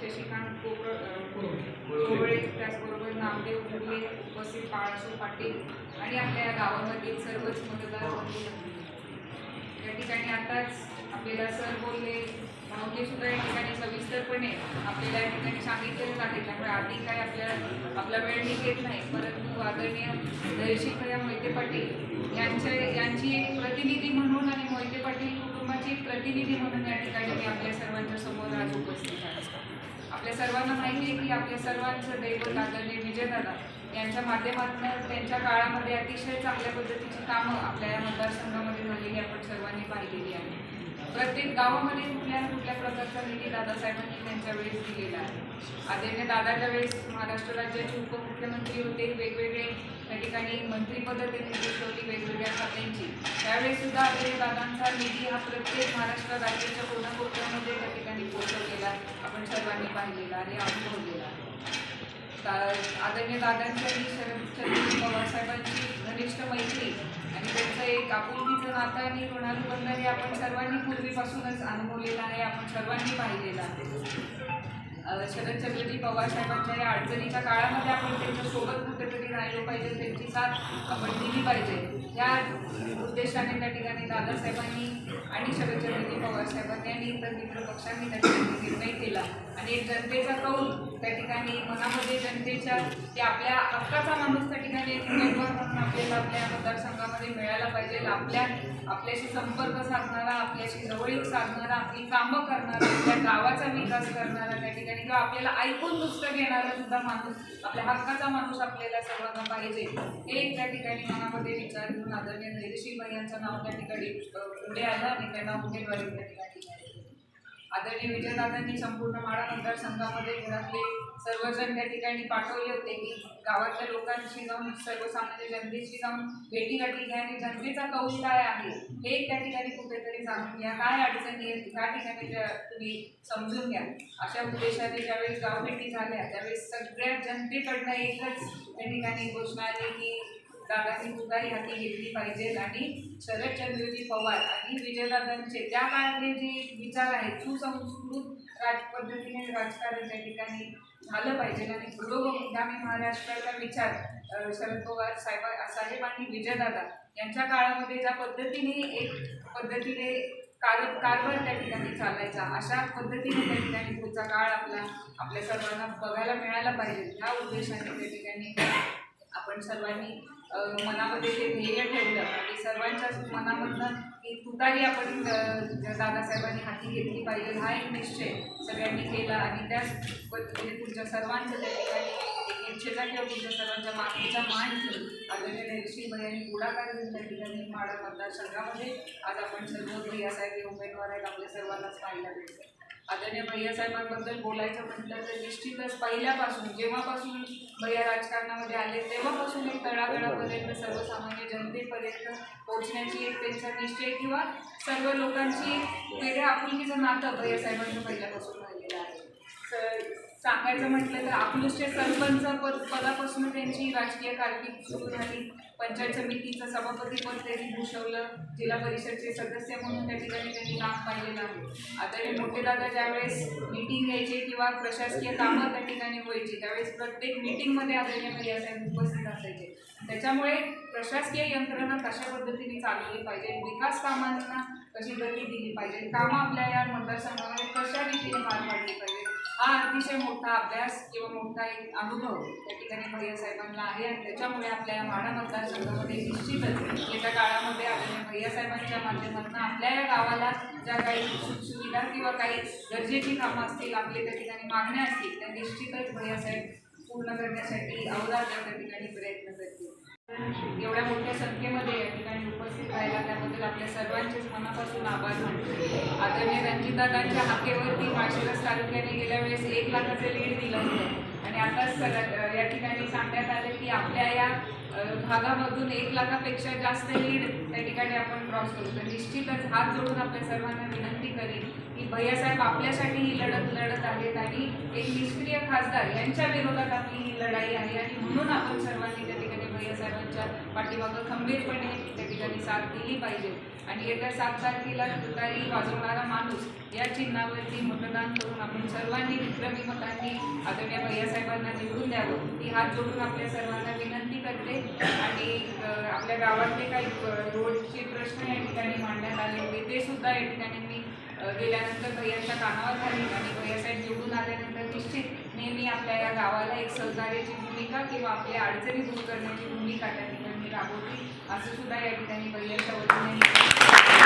शशिकांत कोकळ कोवळे त्याचबरोबर नामदेव मुरले उपस्थित बाळासो पाटील आणि आपल्या या गावामधील सर्वच मतदार. या ठिकाणी आताच आपल्याला सर बोलले. ते सुद्धा या ठिकाणी सविस्तरपणे आपल्याला या ठिकाणी सांगितलेलं आहे. त्यामुळे आधी काय आपल्याला आपला वेळ निघेत नाही. परंतु आदरणीय दर्शिकया मोहिते पाटील यांच्या यांची एक प्रतिनिधी म्हणून आणि मोहिते पाटील कुटुंबाची एक प्रतिनिधी म्हणून या ठिकाणी मी आपल्या सर्वांच्या समोर आज उपस्थित आहे. आपल्या सर्वांना माहिती आहे की आपल्या सर्वांचं दैवत आदरणीय विजयदादा यांच्या माध्यमातून त्यांच्या काळामध्ये अतिशय चांगल्या पद्धतीची कामं आपल्या या मतदारसंघामध्ये झालेली आपण सर्वांनी पाहिलेली आहे. प्रत्येक गावामध्ये कुठल्या ना कुठल्या प्रकारचा निधी दादासाहेबांनी त्यांच्या वेळेस दिलेला आहे. आदरणीय दादाच्या वेळेस महाराष्ट्र राज्याचे उपमुख्यमंत्री होते वेगवेगळे त्या ठिकाणी मंत्रिपदं त्यांनी भूषवली वेगवेगळ्या खात्यांची. त्यावेळेस सुद्धा आदरणीय दादांचा निधी हा प्रत्येक महाराष्ट्र राज्याच्या कोणाकोपऱ्यामध्ये त्या ठिकाणी आपण सर्वांनी पाहिलेला आणि अनुभवलेला आहे. आदरणीय दादांची आणि शरदचंद्र पवार साहेबांची घनिष्ठ मैत्री आणि त्यांचं एक आपुलकीचं नातं आणि ऋणानुबंध हे आपण सर्वांनी पूर्वीपासूनच अनुभवलेलं आहे आपण सर्वांनी पाहिलेलं आहे. शरद शरदचंद्रजी पवार साहेबांच्या या अडचणीच्या काळामध्ये आपण त्यांच्यासोबत कुठेतरी राहिलो पाहिजे त्यांची साथ आपण दिली पाहिजे. या उद्देशाने त्या ठिकाणी दादासाहेबांनी आणि शरदचंद्रजी पवार साहेबांनी आणि इतर मित्र पक्षांनी त्या ठिकाणी निर्णय केला. आणि एक जनतेचा कौल त्या ठिकाणी मनामध्ये जनतेच्या की आपल्या हक्काचा माणूस त्या ठिकाणी एक उमेदवार म्हणून आपल्याला आपल्या मतदारसंघामध्ये मिळायला पाहिजे. आपल्या आपल्याशी संपर्क साधणारा आपल्याशी जवळीक साधणारा आपली कामं करणारा आपल्या गावाचा विकास करणारा त्या ठिकाणी किंवा आपल्याला ऐकून नुसतं घेणारा सुद्धा माणूस आपल्या हक्काचा माणूस आपल्याला सर्वांना पाहिजे. हे त्या ठिकाणी मनामध्ये विचार घेऊन आदरणीय धैर्यशील भाई यांचं नाव त्या ठिकाणी पुढे आलं आणि त्यांना उमेदवारी त्या ठिकाणी आदरणीय विजयदादांनी संपूर्ण माळा मतदारसंघामध्ये घरातले सर्वजण त्या ठिकाणी पाठवले होते की गावातल्या लोकांशी जाऊन सर्वसामान्य जनतेशी जाऊन भेटीगाठी घ्या आणि जनतेचा कौल काय आहे हे त्या ठिकाणी कुठेतरी जाणून घ्या. काय अडचणी आहेत ह्या ठिकाणी तुम्ही समजून घ्या. अशा उद्देशाने ज्यावेळेस गावभेटी झाल्या त्यावेळेस सगळ्या जनतेकडनं एकच त्या ठिकाणी घोषणा आली की दादांनी तुतारी हाती घेतली पाहिजे आणि शरदचंद्रजी पवार आणि विजयदादांचे त्या काळातले जे विचार आहेत सुसंस्कृत राजपद्धतीने राजकारण त्या ठिकाणी झालं पाहिजे. आणि पुरोगामी महाराष्ट्राचा विचार शरद पवार साहेब साहेब आणि विजयदादा यांच्या काळामध्ये ज्या पद्धतीने एक पद्धतीने कार कारभार त्या ठिकाणी चालायचा अशा पद्धतीने त्या ठिकाणी पुढचा काळ आपला आपल्या सर्वांना बघायला मिळायला पाहिजे. ह्या उद्देशाने त्या ठिकाणी आपण सर्वांनी मनामध्ये ते ध्येय ठेवलं आणि सर्वांच्याच मनामधनं की तुतारी आपण दादासाहेबांनी हाती घेतली पाहिजे हा एक निश्चय सगळ्यांनी केला आणि त्याच पद्धतीने तुमच्या सर्वांच्या त्या ठिकाणी एक इच्छेचा किंवा तुमच्या सर्वांच्या मातीचा मान ठेवून आदरणीय नैऋषी आणि पुढाकार घेऊन त्या ठिकाणी माडा मतदारसंघामध्ये आज आपण सर्व भैयासाहेब हे उमेदवार आहेत आपल्या सर्वांनाच पाहायला मिळतं आदरणीय भैयासाहेबांबद्दल बोलायचं म्हटलं तर निश्चितच पहिल्यापासून जेव्हापासून भैया राजकारणामध्ये आले तेव्हापासून एक तळागाळापर्यंत सर्वसामान्य जनतेपर्यंत पोहोचण्याची एक त्यांचा निश्चय किंवा सर्व लोकांची वेगळ्या आपुलकीचं नातं भैयासाहेबांचं पहिल्यापासून राहिलेलं आहे. सांगायचं म्हटलं तर अकलूजचे सरपंच पद पदापासून त्यांची राजकीय कारकीर्द सुरू झाली. पंचायत समितीचं सभापतीपद त्यांनी भूषवलं. जिल्हा परिषदचे सदस्य म्हणून त्या ठिकाणी त्यांनी काम पाहिलेलं आहे. आदरणीय मोठे दादा ज्यावेळेस मीटिंग घ्यायचे किंवा प्रशासकीय कामं त्या ठिकाणी व्हायची त्यावेळेस प्रत्येक मीटिंगमध्ये आदरणीय भैयासाहेब उपस्थित असायचे. त्याच्यामुळे प्रशासकीय यंत्रणा कशा पद्धतीने चालवली पाहिजे विकास कामांना कशी गती दिली पाहिजे कामं आपल्या या मतदारसंघामध्ये कशा रीतीने पार पाडली पाहिजे हा अतिशय मोठा अभ्यास किंवा मोठा एक अनुभव त्या ठिकाणी भैया साहेबांना आहे आणि त्याच्यामुळे आपल्या या माडा मतदारसंघामध्ये निश्चितच येत्या काळामध्ये आलेल्या भैया साहेबांच्या माध्यमातून आपल्या या गावाला ज्या काही सुविधा किंवा काही गरजेची कामं असतील आपले त्या ठिकाणी मागण्या असतील त्या निश्चितच भैया साहेब पूर्ण करण्यासाठी अवधार्य त्या ठिकाणी प्रयत्न करतील. एवढ्या मोठ्या संख्येमध्ये या ठिकाणी उपस्थित आपल्या सर्वांचे मनापासून आभार मानतो. आदरणीय रणजितदादांच्या हाकेवरती माळशिरस तालुक्याने गेल्या वेळेस एक लाखाचं लीड दिलं होतं. आणि आता सर या ठिकाणी सांगण्यात आलं की आपल्या या भागामधून एक लाखापेक्षा जास्त लीड त्या ठिकाणी आपण क्रॉस करू. तर निश्चितच हात जोडून आपल्या सर्वांना विनंती करेन की भैयासाहेब आपल्यासाठी ही लढत लढत आहेत आणि एक निष्क्रिय खासदार यांच्या विरोधात आपली ही लढाई आहे आणि म्हणून आपण सर्वांनी त्या ठिकाणी भैयासाहेबांच्या पाठीमागं खंबीरपणे त्या ठिकाणी साथ दिली पाहिजे. आणि येत्या सात तारखेला तुतारी वाजवणारा माणूस या चिन्हावरती मतदान करून आपण सर्वांनी विक्रमी मतांनी आदरणीय भैयासाहेबांना निवडून द्यावं. ही हात जोडून आपल्या सर्वांना विनंती करते. आणि आपल्या गावातले काही रोडचे प्रश्न या ठिकाणी मांडण्यात आले होते. ते सुद्धा या ठिकाणी मी गेल्यानंतर भैयाच्या कानावर झाली आणि भैयासाहेब निवडून आल्यानंतर निश्चित नेहमी आपल्या या गावाला एक सहकार्याची भूमिका किंवा आपल्या अडचणी दूर करण्याची भूमिका त्या ठिकाणी राबवली असं सुद्धा या ठिकाणी भैयाच्या वतीने